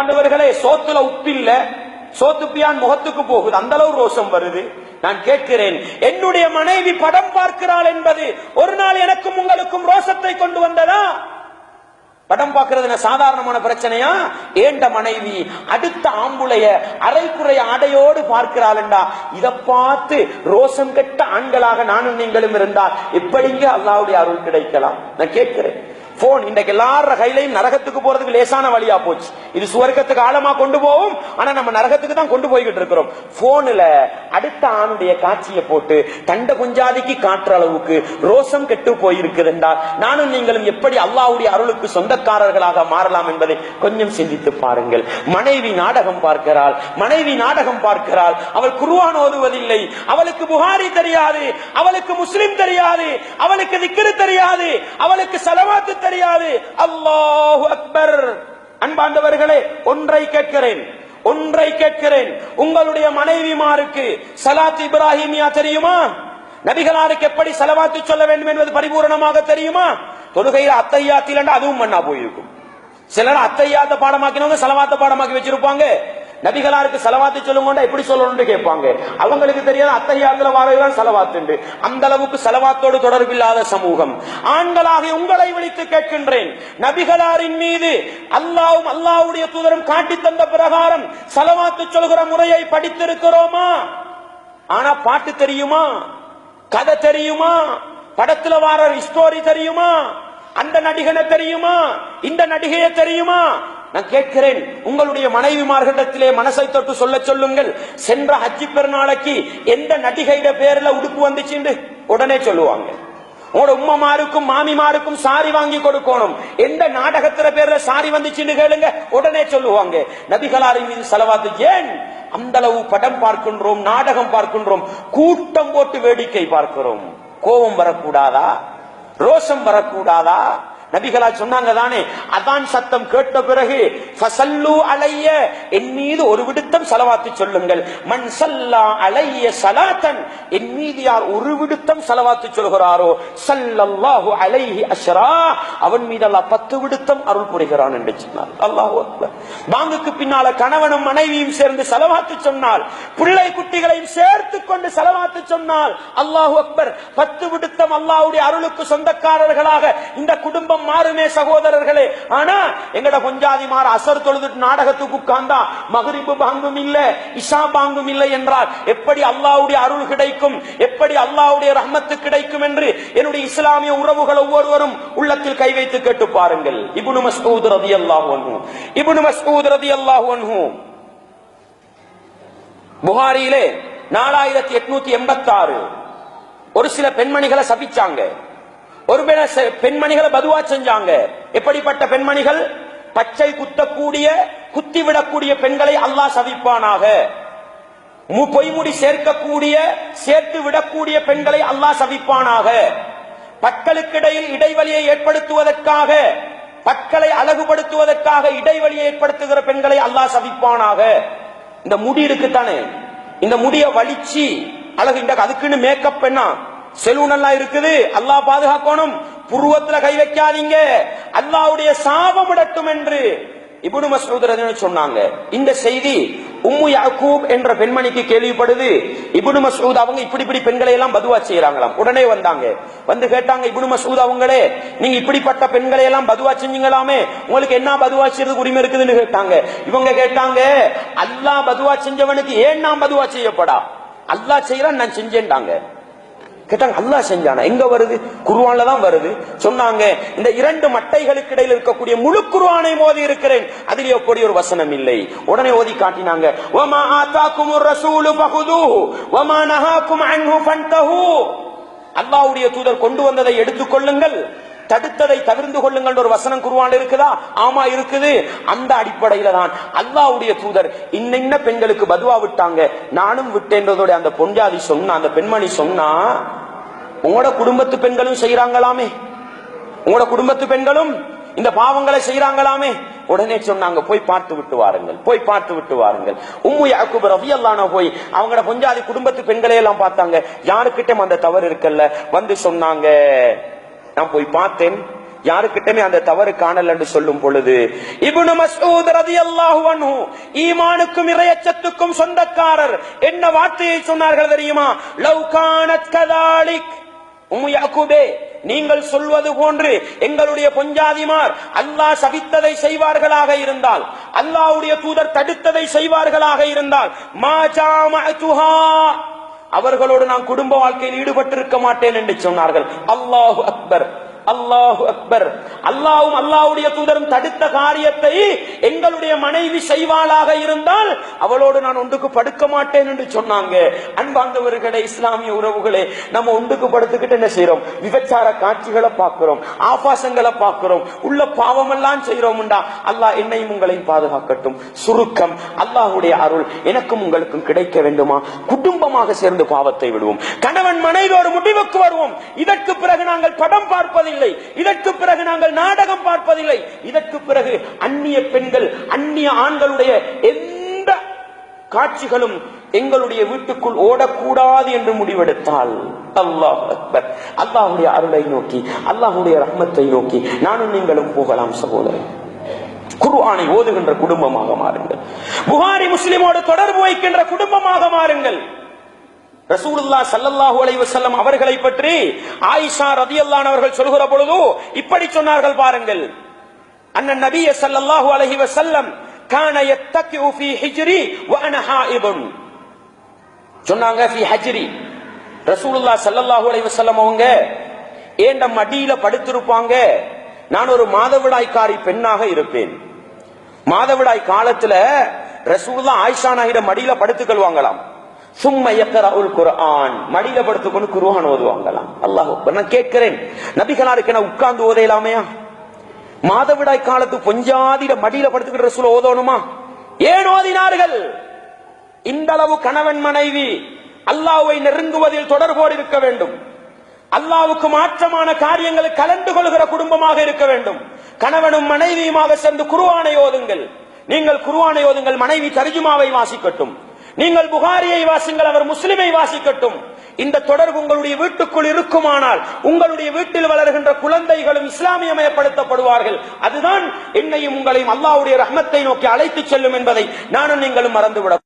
ஆண்டவர்களே சோத்துல உப்பில்ல. சோத்துப்பியான் முகத்துக்கு போகுது. அந்த அளவு ரோஷம் வருது. நான் கேட்கிறேன் என்னுடைய மனைவி படம் பார்க்கிறாள் என்பது ஒரு நாள் எனக்கும் உங்களுக்கும் ரோஷத்தை கொண்டு வந்ததா? படம் பார்க்கிறது என்ன சாதாரணமான பிரச்சனையா? ஏண்ட மனைவி அடுத்த ஆம்புளைய அரைக்குறைய ஆடையோடு பார்க்கிறாள்டா. இத பார்த்து ரோசம் கெட்ட ஆண்களாக நானும் நீங்களும் இருந்தால் எப்படிங்க அல்லாவுடைய அருள் கிடைக்கலாம். நான் கேட்கிறேன் போன் இன்றைக்கு எல்லார கையிலையும் நரகத்துக்கு போறதுக்கு லேசான வழியா போச்சு. இது சுவர்க்கத்துக்கு ஆழமா கொண்டு போவோம் ஆனா நம்ம நரகத்துக்கு தான் கொண்டு போய்கிட்டு இருக்கிறோம். போன்ல அடுத்த ஆணுடைய காட்சியை போட்டு தண்ட குஞ்சாதிக்கு காட்டுற அளவுக்கு ரோசம் கெட்டு போயிருக்குது என்றால் நானும் நீங்களும் எப்படி அல்லாவுடைய அருளுக்கு சொந்தக்காரர்களாக மாறலாம் என்பதை கொஞ்சம் சிந்தித்து பாருங்கள். மனைவி நாடகம் பார்க்கிறாள். மனைவி நாடகம் பார்க்கிறாள். அவள் குருவான் ஓதுவதில்லை. அவளுக்கு புகாரி தெரியாது. அவளுக்கு முஸ்லிம் தெரியாது. அவளுக்கு திக்கிரு தெரியாது. அவளுக்கு சலவாத்து தெரியாது அல்லாஹு அக்பர். அன்பாண்டவர்களே ஒன்றை கேட்கிறேன். ஒன்றை கேட்கிறேன். உங்களுடைய மனைவிமாருக்கு சலாத் இப்ராஹிமியா தெரியுமா? நபிகளாருக்கு எப்படி செலவாத்து சொல்ல வேண்டும் என்பது பரிபூரணமாக தெரியுமா? தொழுகையில் அத்தையாத்தில் அதுவும் மண்ணா போயிருக்கும். சிலர் அத்தையாத்த பாடமாக்கினவங்க செலவாத்த பாடமாக்கி வச்சிருப்பாங்க. நபிகளாருக்கு செலவாத்து சொல்லுங்க எப்படி சொல்லணும்னு கேட்பாங்க. அவங்களுக்கு தெரியாத அத்தையாத்துல வாரதான் செலவாத்துண்டு. அந்த அளவுக்கு செலவாத்தோடு தொடர்பில்லாத சமூகம். ஆண்களாக உங்களை விழித்து கேட்கின்றேன். நபிகளாரின் மீது அல்லாவும் அல்லாவுடைய தூதரும் காட்டி தந்த பிரகாரம் செலவாத்து சொல்கிற முறையை படித்திருக்கிறோமா? ஆனா பாட்டு தெரியுமா? கதை தெரியுமா? படத்துல வார ஸ்டோரி தெரியுமா? அந்த நடிகனை தெரியுமா? இந்த நடிகையை தெரியுமா? நான் கேட்கிறேன் உங்களுடைய மனைவிமார்களிடத்திலே மனசை தொட்டு சொல்ல சொல்லுங்கள். சென்ற ஹஜ்ஜி பெருநாளைக்கு எந்த நடிகையிட பேர்ல உடுப்பு வந்துச்சுன்னு உடனே சொல்லுவாங்க. உங்களோட உம்மமாருக்கும் மாமிமாருக்கும் சாரி வாங்கி கொடுக்கணும். எந்த நாடகத்துல பேர்ல சாரி வந்துச்சுன்னு கேளுங்க. உடனே சொல்லுவாங்க. நபிகளாரின் மீது செலவாத்து. ஏன்? அந்த அளவு படம் பார்க்கின்றோம் நாடகம் பார்க்கின்றோம் கூட்டம் போட்டு வேடிக்கை பார்க்கிறோம். கோபம் வரக்கூடாதா? ரோஷம் வரக்கூடாதா? நபிகளா சொன்னாங்க தானே? அதான் சத்தம் கேட்ட பிறகு ஃபசல்லு அலைய என் மீது ஒரு விடுத்தம் செலவாத்து சொல்லுங்கள். மண் சல்லா அலைய சலாத்தன் என் மீது யார் ஒரு விடுத்தம் செலவாத்து சொல்கிறாரோ? சல்லல்லாஹு அலைஹி அஷ்ரா அவன் மீது அல்லாஹ் பத்து விடுத்தம் அருள் புரிகிறான் என்று சொன்னார். அல்லாஹ் அக்பர். பாங்குக்கு பின்னால கணவனும் மனைவியும் சேர்ந்து செலவாத்து சொன்னால் பிள்ளை குட்டிகளையும் சேர்த்து கொண்டு செலவாத்து சொன்னால் அல்லாஹு அக்பர் பத்து விடுத்தம் அல்லாஹுடைய அருளுக்கு சொந்தக்காரர்களாக இந்த குடும்பம் மாறுமே சகோதரர்களே. ஆனா எங்கட கொஞ்சாதி மாற அசர் தொழுதுட்டு நாடகத்துக்கு உட்கார்ந்தா மகரிபு பாங்கும் இல்ல இஷா பாங்கும் இல்லை என்றால் எப்படி அல்லாவுடைய அருள் கிடைக்கும் எப்படி அல்லாவுடைய ரஹமத்து கிடைக்கும் என்று என்னுடைய இஸ்லாமிய உறவுகள் ஒவ்வொருவரும் உள்ளத்தில் கை வைத்து கேட்டு பாருங்கள். இபுனு மஸ்ஊத் ரலியல்லாஹு அன்ஹு. இபுனு மஸ்ஊத் ரலியல்லாஹு அன்ஹு. புகாரியிலே நாலாயிரத்தி எட்நூத்தி எண்பத்தி ஆறு ஒரு சில பெண்மணிகளை சபிச்சாங்க. ஒரு செ- பெண்மணிகளை பதுவா செஞ்சாங்க. எப்படிப்பட்ட பெண்மணிகள்? பச்சை குத்தக்கூடிய குத்தி விடக்கூடிய பெண்களை அல்லாஹ் சவிப்பானாக மு- பொய்முடி சேர்க்கக்கூடிய சேர்த்து விடக்கூடிய பெண்களை அல்லாஹ் சவிப்பானாக பற்களுக்கிடையில் இடைவெளியை ஏற்படுத்துவதற்காக பற்களை அழகுபடுத்துவதற்காக இடைவெளியை ஏற்படுத்துகிற பெண்களை அல்லாஹ் சவிப்பானாக இந்த முடி இருக்குத்தானே? இந்த முடிய வலிச்சு அழகு இந்த அதுக்குன்னு மேக்கப் என்ன? செலூன் எல்லாம் இருக்குது. அல்லாஹ் பாதுகாக்கணும். புருவத்துல கை வைக்காதீங்க. அல்லாஹ்வுடைய சாபம் விடட்டும் என்று இப்னு மஸ்ஊத் சொன்னாங்க. இந்த செய்தி உம்மு யாக்கூப் என்ற பெண்மணிக்கு கேள்விப்படுது. இபுனு மசூத் அவங்க இப்படி இப்படி பெண்களை எல்லாம் பதுவா செய்யறாங்களாம் உடனே வந்தாங்க. வந்து கேட்டாங்க இபுனு மசூத் அவங்களே நீங்க இப்படிப்பட்ட பெண்களை எல்லாம் பதுவா செஞ்சீங்களாமே? உங்களுக்கு என்ன பதுவா செய்யறதுக்கு உரிமை இருக்குதுன்னு கேட்டாங்க. இவங்க கேட்டாங்க அல்லாஹ் பதுவா செஞ்சவனுக்கு ஏன் நான் பதுவா செய்யப்படா? அல்லாஹ் செய்யறான் நான் செஞ்சேன்டாங்க. கேட்டாங்க அல்லாஹ் செஞ்சானா? எங்க வருது? குருவான்ல தான் வருது. சொன்னாங்க இந்த இரண்டு மட்டைகளுக்கு இடையில் இருக்கக்கூடிய முழு குருவானை மோதி இருக்கிறேன். அதில் எப்படி ஒரு வசனம் இல்லை. உடனே ஓதி காட்டினாங்க வமா ஆதாக்குமுர் ரசூலு பகுது வமா நஹாக்கும் அன்ஹு ஃபன்தஹு. அல்லாஹ்வுடைய தூதர் கொண்டு வந்ததை எடுத்துக்கொள்ளுங்கள் தடுத்ததை தவிர்ந்து கொள்ளுங்கள் ஒரு வசனம் குருவான் இருக்குதா? ஆமா இருக்குது. அந்த அடிப்படையில தான் அல்லாவுடைய தூதர் இன்ன பெண்களுக்கு பதுவா விட்டாங்க. நானும் விட்டேன்றதோட அந்த பொஞ்சாதி சொன்னா அந்த பெண்மணி சொன்னா உங்களோட குடும்பத்து பெண்களும் செய்யறாங்களாமே உங்களோட குடும்பத்து பெண்களும் இந்த பாவங்களை செய்யறாங்களாமே உடனே சொன்னாங்க போய் பார்த்து விட்டு வாருங்கள் போய் பார்த்து விட்டு வாருங்கள். உம்மு யாக்கூப் ரவியல்லான போய் அவங்களோட பொஞ்சாதி குடும்பத்து பெண்களே எல்லாம் பார்த்தாங்க. யாருக்கிட்டும் அந்த தவறு இருக்கல்ல. வந்து சொன்னாங்க நான் போய் பார்த்தேன். யாருக்கிட்டமே அந்த தவறு காணல் என்று சொல்லும் பொழுது இபுனு மசூத் ரலியல்லாஹு அன்ஹு ஈமானுக்கும் இறையச்சத்துக்கும் சொந்தக்காரர். என்ன வார்த்தையை சொன்னார்கள் தெரியுமா? லவ் கானத் கதாலிக். உம்மு யாக்கூபே நீங்கள் சொல்வது போன்று எங்களுடைய பொஞ்சாதிமார் அல்லாஹ் சபித்ததை செய்வார்களாக இருந்தால் அல்லாஹ்வுடைய தூதர் தடுத்ததை செய்வார்களாக இருந்தால் அவர்களோடு நான் குடும்ப வாழ்க்கையில் ஈடுபட்டிருக்க மாட்டேன் என்று சொன்னார்கள். அல்லாஹு அக்பர். அல்லாஹு அக்பர். அல்லாவும் அல்லாவுடைய தூதரும் தடுத்த காரியத்தை எங்களுடைய மனைவி செய்வாளாக இருந்தால் அவளோடு நான் ஒன்றுக்கு படுக்க மாட்டேன் என்று சொன்னாங்க. அன்பார்ந்தவர்களே இஸ்லாமிய உறவுகளே நம்ம ஒன்றுக்கு படுத்துக்கிட்டு என்ன செய்யறோம் விபச்சார காட்சிகளை பார்க்கிறோம் ஆபாசங்களை பார்க்கிறோம். உள்ள பாவமெல்லாம் செய்யறோம்டா அல்லாஹ் என்னையும் உங்களையும் பாதுகாக்கட்டும். சுருக்கம் அல்லாஹுடைய அருள் எனக்கும் உங்களுக்கும் கிடைக்க வேண்டுமா? குடும்பமாக சேர்ந்து பாவத்தை விடுவோம். கணவன் மனைவியோடு முடிவுக்கு வருவோம். இதற்கு பிறகு நாங்கள் படம் பார்ப்பதில்லை. இதற்கு பிறகு நாங்கள் நாடகம் பார்ப்பதில்லை. இதற்கு பிறகு அந்நிய பெண்கள் அந்நிய ஆண்களுடைய எந்த காட்சிகளும் எங்களுடைய வீட்டுக்குள் ஓடக்கூடாது என்று முடிவெடுத்தால். அல்லாஹ் அக்பர். அல்லாஹுடைய அருளை நோக்கி அல்லாஹுடைய ரஹ்மத்தை நோக்கி நானும் நீங்களும் போகலாம் சகோதரன் குருவானை ஓதுகின்ற குடும்பமாக மாறுங்கள். புகாரி முஸ்லிமோடு தொடர்பு வைக்கின்ற குடும்பமாக மாறுங்கள். ரசூலுல்லாஹ் சல்லல்லாஹு அலைஹி வஸல்லம் அவர்களை பற்றி ஆயிஷா ரதியல்லாஹு அவர்கள் சொல்கிற பொழுது இப்படி சொன்னார்கள் பாருங்கள். அண்ணன் நபிய ஸல்லல்லாஹு அலைஹி வஸல்லம் கான யத்தகிஉ ஃபீ ஹிஜ்ரி வ அன ஹாயிதுன் சொன்னாங்க ஃபீ ஹஜ்ரி. ரசூலுல்லாஹ் சல்லல்லாஹு அலைஹி வஸல்லம் அவங்க ஏண்ட மடியில படுத்திருப்பாங்க? நான் ஒரு மாதவிடாய்க்காரி பெண்ணாக இருப்பேன். மாதவிடாய் காலத்துல ரசூலுல்லாஹ் ஆயிஷா நாயிட மடியில படுத்துக்கொள்வாங்களாம். சும்மா யக்கரவுல் குர்ஆன். மடியில படுத்துக்கொண்டு குருவான் ஓதுவாங்களாம். அல்லாஹ் நான் கேட்கிறேன் நபிகளாருக்கு என்ன உட்கார்ந்து ஓதையலாமையா மாதவிடாய் காலத்து பொஞ்சாதிட மடியில படுத்துக்கிற சொல்ல ஓதணுமா? ஏன் ஓதினார்கள்? இந்த அளவு கணவன் மனைவி அல்லாவை நெருங்குவதில் தொடர்போடு இருக்க வேண்டும். அல்லாவுக்கு மாற்றமான காரியங்களை கலந்து கொள்கிற குடும்பமாக இருக்க வேண்டும். கணவனும் மனைவியுமாக சேர்ந்து குருவானை ஓதுங்கள். நீங்கள் குருவானை ஓதுங்கள் மனைவி தர்ஜுமாவை வாசிக்கட்டும். நீங்கள் புகாரியை வாசிங்கள் அவர் முஸ்லிமை வாசிக்கட்டும். இந்த தொடர்பு உங்களுடைய வீட்டுக்குள் இருக்குமானால் உங்களுடைய வீட்டில் வளர்கின்ற குழந்தைகளும் இஸ்லாமியமயப்படுத்தப்படுவார்கள். அதுதான் என்னையும் உங்களையும் அல்லாவுடைய ரஹ்மத்தை நோக்கி அழைத்துச் செல்லும் என்பதை நானும் நீங்களும் மறந்துவிட